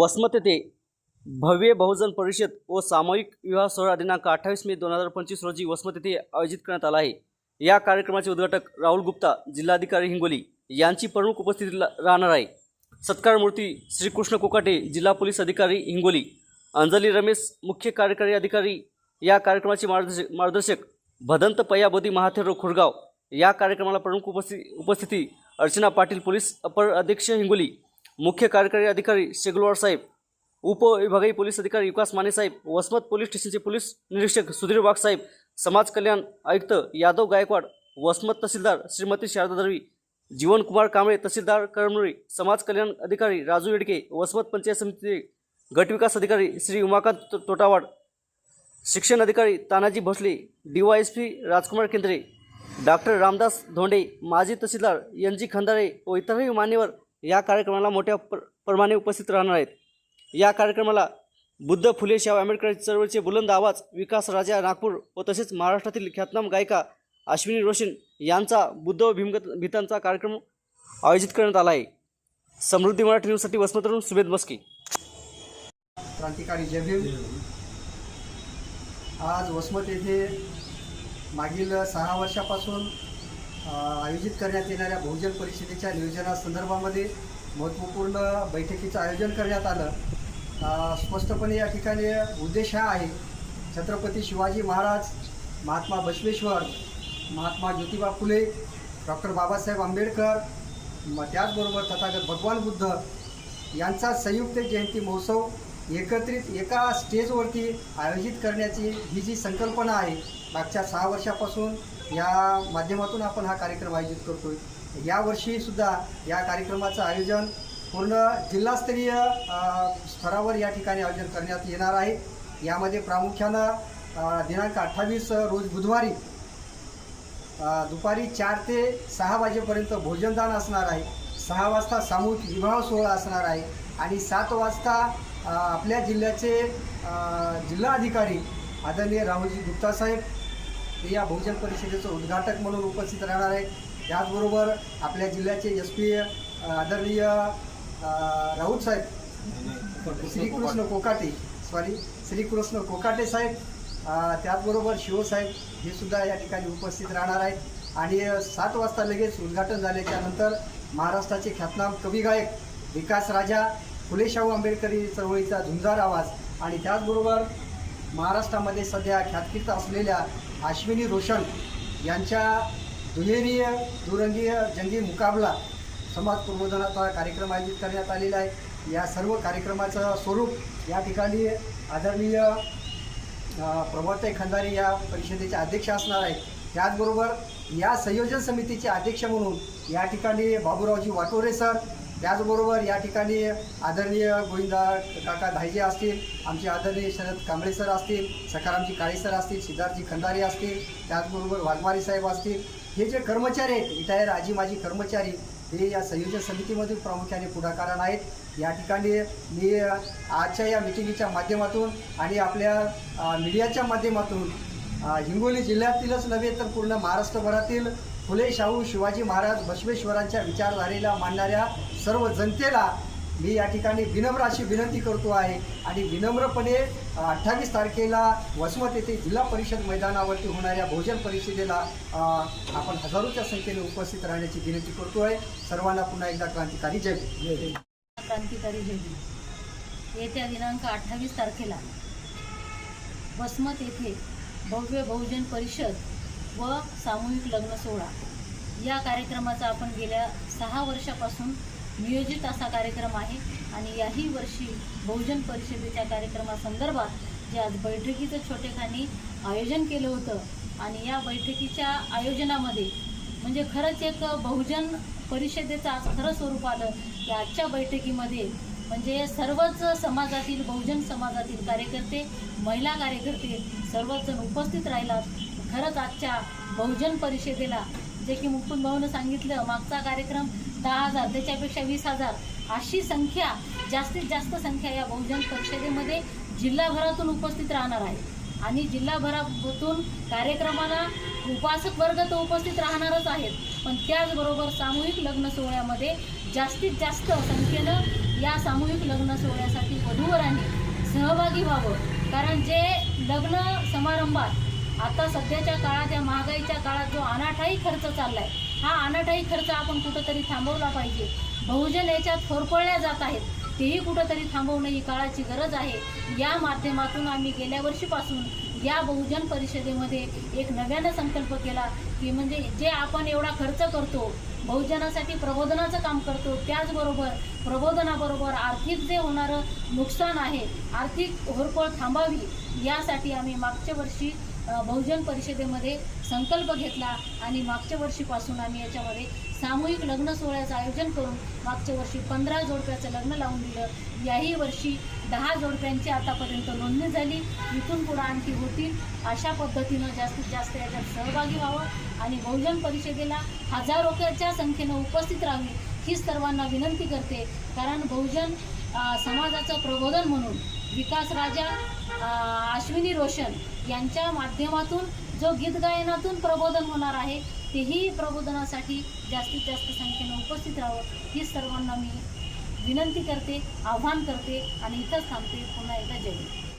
वसमत येथे भव्य बहुजन परिषद व सामूहिक विवाह सोहळा दिनांक अठ्ठावीस मे दोन हजार पंचवीस रोजी वसमत येथे आयोजित करण्यात आला आहे. या कार्यक्रमाचे उद्घाटक राहुल गुप्ता जिल्हाधिकारी हिंगोली यांची प्रमुख उपस्थिती राहणार आहे. सत्कार मूर्ती श्रीकृष्ण कोकाटे जिल्हा पोलीस अधिकारी हिंगोली अंजली रमेश मुख्य कार्यकारी अधिकारी या कार्यक्रमाचे मार्गदर्शक मार्गदर्शक भदंत पयाबोधी महाथेरो खुरगाव या कार्यक्रमाला प्रमुख उपस्थिती उपस्थिती अर्चना पाटील पोलीस अपर अध्यक्ष हिंगोली मुख्य कार्यकारी अधिकारी शेगलवार साहेब उपविभागीय पोलीस अधिकारी विकास माने साहेब वसमत पोलीस स्टेशनचे पोलीस निरीक्षक सुधीर वाघ साहेब समाज कल्याण आयुक्त यादव गायकवाड वसमत तहसीलदार श्रीमती शारदा दळवी जीवनकुमार कांबळे तहसीलदार करमनुरी समाज कल्याण अधिकारी राजू येडके वसमत पंचायत समितीचे गटविकास अधिकारी श्री उमाकांत तोटावाड शिक्षण अधिकारी तानाजी भोसले डीवायएसपी राजकुमार केंद्रे डॉक्टर रामदास धोंडे माजी तहसीलदार एन जी खंदारे व इतरही मान्यवर या कार्यक्रमाला मोठ्या प्र प्रमाणे उपस्थित राहणार आहेत. या कार्यक्रमाला बुद्ध फुले शाह आंबेडकर चळवळीचे बुलंद आवाज विकास राजा नागपूर व तसेच महाराष्ट्रातील ख्यातनाम गायिका अश्विनी रोशन यांचा बुद्ध व भीमगत भीतांचा कार्यक्रम आयोजित करण्यात आला आहे. समृद्धी मराठी न्यूजसाठी वसमतरून सुभेद मस्की क्रांतिकारी जय भीम. आज वसमत येथे मागील सहा वर्षापासून आयोजित करण्यात येणाऱ्या बहुजन परिषदेच्या नियोजनासंदर्भामध्ये महत्त्वपूर्ण बैठकीचं आयोजन करण्यात आलं. स्पष्टपणे या ठिकाणी उद्देश हा आहे छत्रपती शिवाजी महाराज महात्मा बसवेश्वर महात्मा ज्योतिबा फुले डॉक्टर बाबासाहेब आंबेडकर त्याचबरोबर तथागत भगवान बुद्ध यांचा संयुक्त जयंती महोत्सव एकत्रित एका स्टेजवरती आयोजित करण्याची ही जी संकल्पना आहे मागच्या सहा वर्षापासून या माध्यमातून आपण हा कार्यक्रम आयोजित करतोय. यावर्षीसुद्धा या कार्यक्रमाचं आयोजन पूर्ण जिल्हास्तरीय स्तरावर या ठिकाणी आयोजन करण्यात येणार आहे. यामध्ये प्रामुख्यानं दिनांक अठ्ठावीस रोज बुधवारी दुपारी चार ते सहा वाजेपर्यंत भोजनदान असणार आहे. सहा वाजता सामूहिक विवाह सोहळा असणार आहे आणि सात वाजता आपल्या जिल्ह्याचे जिल्हा अधिकारी आदरणीय राहुलजी गुप्ता साहेब हे या बहुजन परिषदेचं उद्घाटक म्हणून उपस्थित राहणार आहे त्याचबरोबर आपल्या जिल्ह्याचे एस पी आदरणीय राऊत साहेब श्रीकृष्ण कोकाटे सॉरी श्रीकृष्ण कोकाटे साहेब त्याचबरोबर शिवसाहेब हे सुद्धा या ठिकाणी उपस्थित राहणार आहेत. आणि सात वाजता लगेच उद्घाटन झाल्याच्यानंतर महाराष्ट्राचे ख्यातनाम कवी गायक विकास राजा फुले शाहू आंबेडकरी चळवळीचा झुंजार आवाज आणि त्याचबरोबर महाराष्ट्रामध्ये सध्या ख्यातकीर्त असलेल्या अश्विनी रोशन यांच्या दुहेरीय दुरंगीय जंगी मुकाबला समाज प्रबोधनाचा कार्यक्रम आयोजित करण्यात आलेला आहे. या सर्व कार्यक्रमाचं स्वरूप या ठिकाणी आदरणीय अ, खंदारी या परिषदेचे अध्यक्ष असणार आहे त्याचबरोबर या संयोजन समितीचे अध्यक्ष म्हणून या ठिकाणी बाबूरावजी वाटोरे सर त्याचबरोबर या ठिकाणी आदरणीय गोविंदा काका धायजे असतील आमचे आदरणीय शरद कांबळे सर असतील सखारामजी काळे सर असतील सिद्धार्थजी खंदारे असतील त्याचबरोबर वाघमारी साहेब असतील हे जे कर्मचारी आहेत रिटायर आजी माजी कर्मचारी हे या संयोजन समितीमधील प्रामुख्याने पुढाकारण आहेत. या ठिकाणी मी आजच्या या मिटिंगीच्या माध्यमातून आणि आपल्या मीडियाच्या माध्यमातून हिंगोली जिल्ह्यातीलच नव्हे तर पूर्ण महाराष्ट्रभरातील फुले शाहू शिवाजी महाराज बसवेश्वरांच्या विचारधारेला मांडणाऱ्या सर्व जनतेला मी या ठिकाणी विनम्र अशी विनंती करतो आहे. आणि विनम्रपणे अठ्ठावीस तारखेला वसमत येथे जिल्हा परिषद मैदानावरती होणाऱ्या भोजन परिषदेला आपण हजारोच्या संख्येने उपस्थित राहण्याची विनंती करतो आहे. सर्वांना पुन्हा एकदा क्रांतिकारी जय क्रांतिकारी जय येत्या दिनांक अठ्ठावीस तारखेला वसमत येथे भव्य बहुजन परिषद व सामूहिक लग्न सोहळा. या कार्यक्रमाचा आपण गेल्या सहा वर्षापासून नियोजित असा कार्यक्रम आहे आणि याही वर्षी बहुजन परिषदेच्या कार्यक्रमासंदर्भात जे आज बैठकीचं छोटेखानी आयोजन केलं होतं आणि या बैठकीच्या आयोजनामध्ये म्हणजे खरंच एक बहुजन परिषदेचं आज खरं स्वरूप आलं. की आजच्या बैठकीमध्ये म्हणजे सर्वच समाजातील बहुजन समाजातील कार्यकर्ते महिला कार्यकर्ते सर्वच जण उपस्थित राहिलात. खरंच आजच्या बहुजन परिषदेला जे की मुकुंद भाऊनं सांगितलं मागचा कार्यक्रम दहा हजार त्याच्यापेक्षा वीस हजार अशी संख्या जास्तीत जास्त संख्या या बहुजन परिषदेमध्ये जिल्हाभरातून उपस्थित राहणार आहे. आणि जिल्हाभरातून कार्यक्रमाला उपासक वर्ग तर उपस्थित राहणारच आहेत. पण त्याचबरोबर सामूहिक लग्न सोहळ्यामध्ये जास्तीत जास्त संख्येनं या सामूहिक लग्न सोहळ्यासाठी वधूवरांनी सहभागी व्हावं. कारण जे लग्न समारंभात आता सध्याच्या काळात या महागाईच्या काळात जो अनाठाई खर्च चाललाय हा अनाठाई खर्च आपण कुठंतरी थांबवला पाहिजे. बहुजन याच्यात होरपळल्या जात आहेत. तेही कुठंतरी थांबवणं ही काळाची गरज आहे. या माध्यमातून आम्ही गेल्या वर्षीपासून या बहुजन परिषदेमध्ये एक नव्यानं संकल्प केला की म्हणजे जे आपण एवढा खर्च करतो बहुजनासाठी प्रबोधनाचं काम करतो त्याचबरोबर प्रबोधनाबरोबर आर्थिक जे होणारं नुकसान आहे आर्थिक होरपळ थांबावी यासाठी आम्ही मागच्या वर्षी बहुजन परिषदेमध्ये संकल्प घेतला आणि मागच्या वर्षीपासून आम्ही याच्यामध्ये सामूहिक लग्न सोहळ्याचं आयोजन करून मागच्या वर्षी पंधरा जोडप्याचं लग्न लावून दिलं. याही वर्षी दहा जोडप्यांची आतापर्यंत नोंदणी झाली. इथून पुढं आणखी होतील अशा पद्धतीनं जास्तीत जास्त याच्यात सहभागी व्हावं आणि बहुजन परिषदेला हजारोच्या संख्येनं उपस्थित राहावी ही सर्वांना विनंती करते. कारण बहुजन समाजाचं प्रबोधन म्हणून विकास राजा अश्विनी रोशन यांच्या माध्यमातून जो गीत गायनातून प्रबोधन होणार आहे तेही प्रबोधनासाठी जास्तीत जास्त संख्येनं उपस्थित राहावं ही सर्वांना मी विनंती करते आव्हान करते आणि इथंच थांबते. पुन्हा एकदा जय